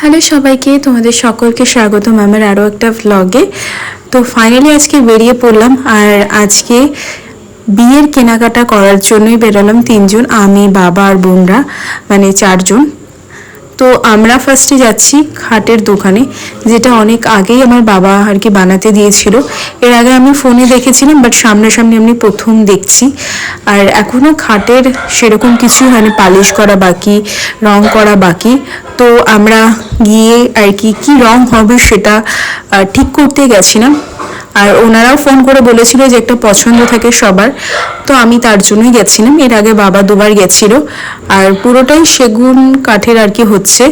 Hello সবাইকে, তোমাদের সকলকে স্বাগতম আমার আরও একটা ভ্লগে তো ফাইনালি আজকে বেরিয়ে পড়লাম আর আজকে বিয়ের কেনাকাটা করার জন্যই বেরোলাম তিনজন, আমি, বাবা আর বোনরা মানে চারজন। তো আমরা ফার্স্টে যাচ্ছি খাটের দোকানে, যেটা অনেক আগেই আমার বাবা আর কি বানাতে দিয়েছিল। এর আগে আমি ফোনে দেখেছিলাম বাট সামনাসামনি আমি প্রথম দেখছি। আর এখনও খাটের সেরকম কিছু মানে পালিশ করা বাকি, রং করা বাকি। তো আমরা গিয়ে আর কি, কী রং হবে সেটা ঠিক করতে গেছিলাম। আর ওনারাও ফোন করে বলেছিল যে একটা পছন্দ থাকে সবার, তো আমি তার জন্যই গেছিলাম। এর আগে বাবা দুবার গেছিল, আর পুরোটাই সেগুন কাঠের আর কি হচ্ছে।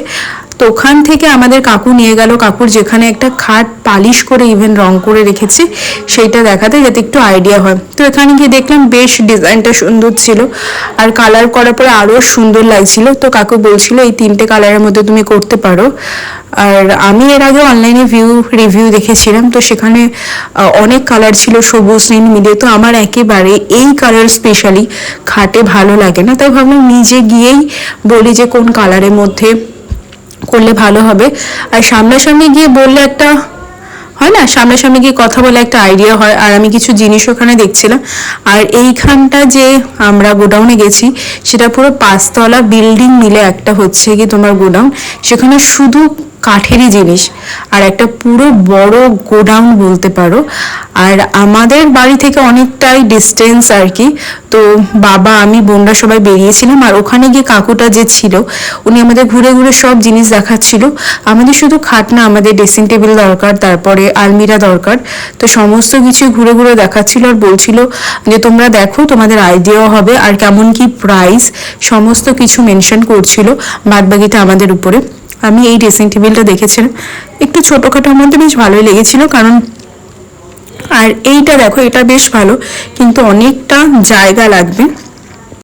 তো ওখান থেকে আমাদের কাকু নিয়ে গেল। কাকুর যেখানে একটা খাট পালিশ করে ইভেন রং করে রেখেছে, সেইটা দেখাতে যাতে একটু আইডিয়া হয়। তো এখানে গিয়ে দেখলাম বেশ ডিজাইনটা সুন্দর ছিল, আর কালার করার পরে আরও সুন্দর লাগছিল। তো কাকু বলছিল, এই তিনটে কালারের মধ্যে তুমি করতে পারো। আর আমি এর আগে অনলাইনে ভিউ রিভিউ দেখেছিলাম। তো সেখানে অনেক কালার ছিল, সবুজ, নীল মিলে তো আমার একেবারে এই কালার স্পেশালি খাটে ভালো লাগে না। তাই ভাবলাম নিজে গিয়েই বলি যে কোন কালারের মধ্যে করলে ভালো হবে। আর সামনাসামনি গিয়ে বললে একটা হয় না? সামনাসামনি গিয়ে কথা বলে একটা আইডিয়া হয়, আর আমি কিছু জিনিস ওখানে দেখছিলাম। আর এইখানটা যে আমরা গোডাউনে গেছি, সেটা পুরো পাঁচতলা বিল্ডিং মিলে একটা হচ্ছে কি তোমার গোডাউন। সেখানে শুধু কাঠেরই জিনিস। আর একটা পুরো বড় গোডাউন বলতে পারো। আর আমাদের বাড়ি থেকে অনেকটাই ডিস্টেন্স আর কি। তো বাবা, আমি, বোনরা সবাই বেরিয়েছিলাম আর ওখানে গিয়ে কাকুটা যে ছিল, উনি আমাদের ঘুরে ঘুরে সব জিনিস দেখাচ্ছিল। আমাদের শুধু খাট না, আমাদের ড্রেসিং টেবিল দরকার, তারপরে আলমিরা দরকার। তো সমস্ত কিছু ঘুরে ঘুরে দেখাচ্ছিল আর বলছিল যে, তোমরা দেখো, তোমাদের আইডিয়াও হবে আর কেমন কি প্রাইস সমস্ত কিছু মেনশন করছিল বাদবাকিটা আমাদের উপরে। আমি এই ড্রেসিং টেবিলটা দেখেছিলাম। একটু ছোটোখাটোর মধ্যে বেশ ভালোই লেগেছিল, কারণ আর এইটা দেখো এটা বেশ ভালো কিন্তু অনেকটা জায়গা লাগবে।